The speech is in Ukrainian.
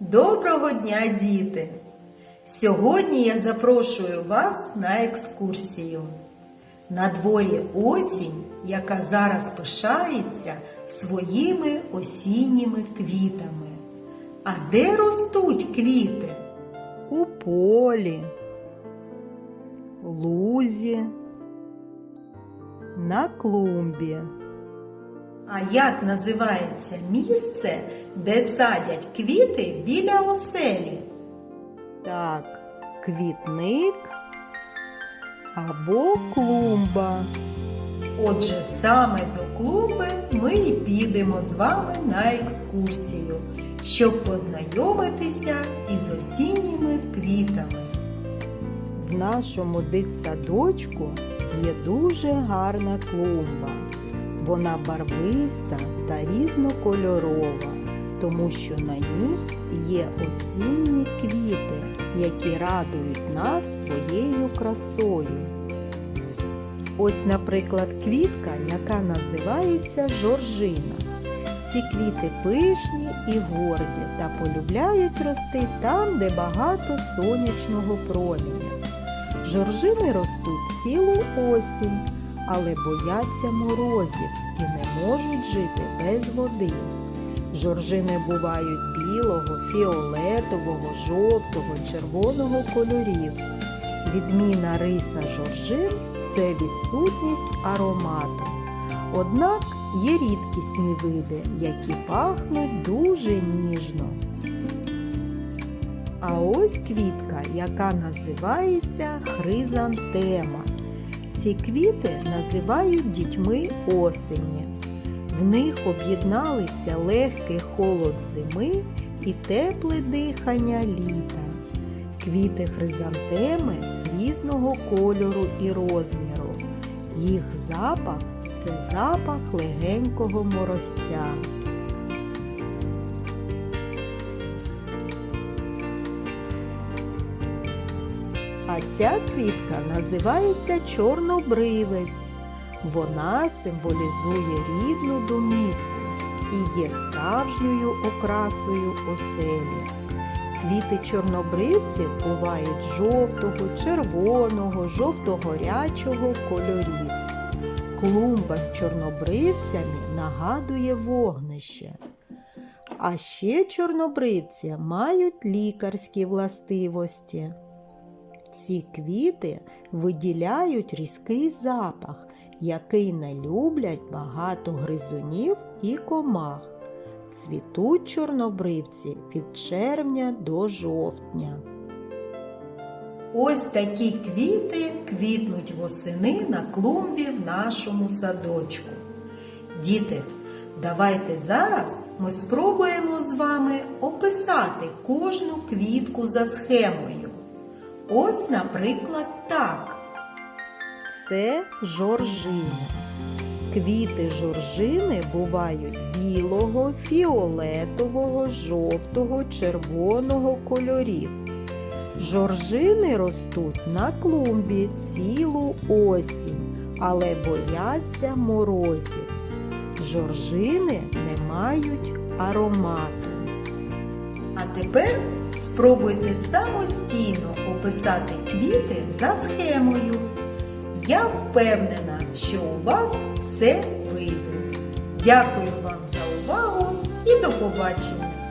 Доброго дня, діти! Сьогодні я запрошую вас на екскурсію. На дворі осінь, яка зараз пишається своїми осінніми квітами. А де ростуть квіти? у полі, лузі, на клумбі. А як називається місце, де садять квіти біля оселі? Так, квітник або клумба. Отже, саме до клумби ми і підемо з вами на екскурсію, щоб познайомитися із осінніми квітами. В нашому дитсадочку є дуже гарна клумба. Вона барвиста та різнокольорова, тому що на ній є осінні квіти, які радують нас своєю красою. Ось, наприклад, квітка, яка називається жоржина. Ці квіти пишні і горді та полюбляють рости там, де багато сонячного проміння. Жоржини ростуть цілу осінь, але бояться морозів і не можуть жити без води. Жоржини бувають білого, фіолетового, жовтого, червоного кольорів. Відміна риса жоржин це відсутність аромату. Однак є рідкісні види, які пахнуть дуже ніжно. А ось квітка, яка називається хризантема. Ці квіти називають дітьми осені. В них об'єдналися легкий холод зими і тепле дихання літа. Квіти хризантеми різного кольору і розміру. Їх запах це запах легенького морозця. Ця квітка називається чорнобривець. Вона символізує рідну домівку і є справжньою окрасою оселі. Квіти чорнобривців бувають жовтого, червоного, жовто-горячого кольорів. Клумба з чорнобривцями нагадує вогнище. А ще чорнобривці мають лікарські властивості. Ці квіти виділяють різкий запах, який не люблять багато гризунів і комах. Цвітуть чорнобривці від червня до жовтня. Ось такі квіти квітнуть восени на клумбі в нашому садочку. Діти, давайте зараз ми спробуємо з вами описати кожну квітку за схемою. Ось, наприклад, так. Це жоржина. Квіти жоржини бувають білого, фіолетового, жовтого, червоного кольорів. Жоржини ростуть на клумбі цілу осінь, але бояться морозів. Жоржини не мають аромату. А тепер спробуйте самостійно описати квіти за схемою. Я впевнена, що у вас все вийде. Дякую вам за увагу і до побачення!